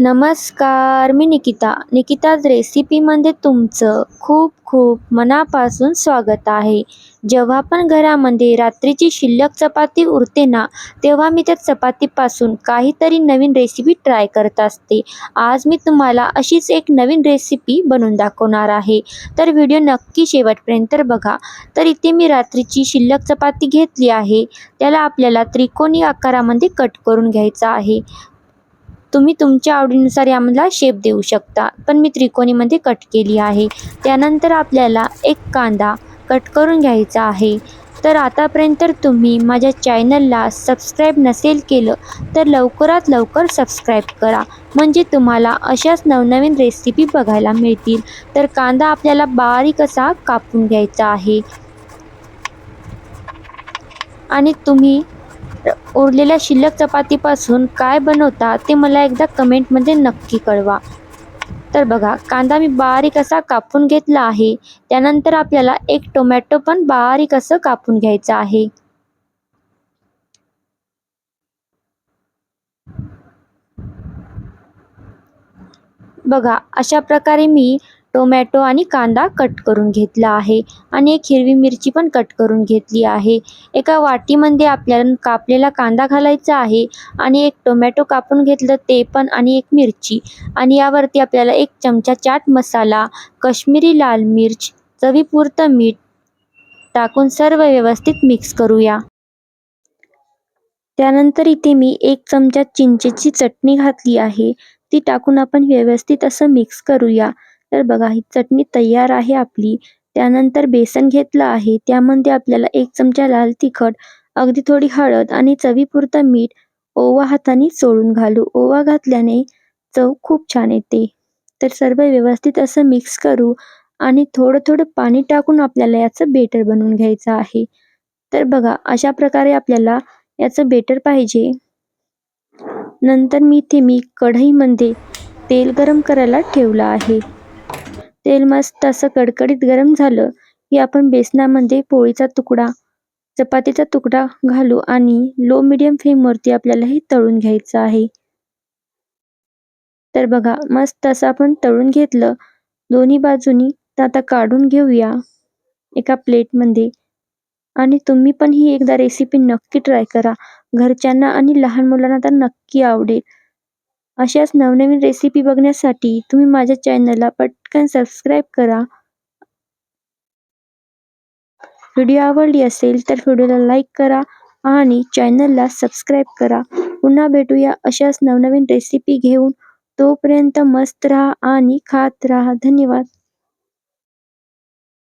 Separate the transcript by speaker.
Speaker 1: नमस्कार मी निकिता. निकिताज रेसिपीमध्ये तुमचं खूप खूप मनापासून स्वागत आहे. जेव्हा पण घरामध्ये रात्रीची शिल्लक चपाती उरते ना तेव्हा मी त्या चपातीपासून काहीतरी नवीन रेसिपी ट्राय करत असते. आज मी तुम्हाला अशीच एक नवीन रेसिपी बनवून दाखवणार आहे. तर व्हिडिओ नक्की शेवटपर्यंत बघा. तर इथे मी रात्रीची शिल्लक चपाती घेतली आहे. त्याला आपल्याला त्रिकोणी आकारामध्ये कट करून घ्यायचा आहे. तुम्ही तुमच्या आवडीनुसार यामधला शेप देऊ शकता. पण मी त्रिकोणीमध्ये कट केली आहे. त्यानंतर आपल्याला एक कांदा कट करून घ्यायचा आहे. तर आतापर्यंत तुम्ही माझ्या चॅनलला सबस्क्राईब नसेल केलं तर लवकरात लवकर सबस्क्राईब करा. म्हणजे तुम्हाला अशाच नवनवीन रेसिपी बघायला मिळतील. तर कांदा आपल्याला बारीक असा कापून घ्यायचा आहे. आणि तुम्ही उरलेल्या शिल्लक चपातीपासून काय बनवता ते मला एकदा कमेंटमध्ये नक्की कळवा. तर बघा कांदा मी बारीक असा कापून घेतला आहे. त्यानंतर आपल्याला एक टोमॅटो पण बारीक असं कापून घ्यायचं आहे. बघा अशा प्रकारे मी टोमॅटो आणि कांदा कट करून घेतला आहे आणि एक हिरवी मिरची पण कट करून घेतली आहे. एका वाटीमध्ये आपल्याला कापलेला कांदा घालायचा आहे आणि एक टोमॅटो कापून घेतलं ते पण आणि एक मिरची. आणि यावरती आपल्याला एक चमचा चाट मसाला कश्मीरी लाल मिर्च चवीपुरतं मीठ टाकून सर्व व्यवस्थित मिक्स करूया. त्यानंतर इथे मी एक चमचा चिंचेची चटणी घातली आहे. ती टाकून आपण व्यवस्थित असं मिक्स करूया. तर बघा ही चटणी तयार आहे आपली. त्यानंतर बेसन घेतलं आहे. त्यामध्ये आपल्याला एक चमचा लाल तिखट अगदी थोडी हळद आणि चवीपुरतं मीठ ओवा हाताने चोळून घालू. ओवा घातल्याने चव खूप छान येते. तर सर्व व्यवस्थित असं मिक्स करू आणि थोडं थोडं पाणी टाकून आपल्याला याचं बेटर बनवून घ्यायचं आहे. तर बघा अशा प्रकारे आपल्याला याचं बेटर पाहिजे. नंतर मी इथे मी कढईमध्ये तेल गरम करायला ठेवलं आहे. तेल मस्त असं कडकडीत गरम झालं की आपण बेसनामध्ये पोळीचा तुकडा चपातीचा तुकडा घालू आणि लो मिडियम फ्लेमवरती आपल्याला हे तळून घ्यायचं आहे. तर बघा मस्त असं आपण तळून घेतलं. दोन्ही बाजूनी तर आता काढून घेऊया एका प्लेटमध्ये. आणि तुम्ही पण ही एकदा रेसिपी नक्की ट्राय करा. घरच्यांना आणि लहान मुलांना तर नक्की आवडेल. अशाच नवनवीन रेसिपी बघण्यासाठी तुम्ही माझ्या चॅनलला पटकन सबस्क्राईब करा. व्हिडिओ आवडली असेल तर व्हिडिओला लाईक करा आणि चॅनलला सबस्क्राईब करा. पुन्हा भेटूया अशाच नवनवीन रेसिपी घेऊन. तोपर्यंत मस्त राहा आणि खात राहा. धन्यवाद.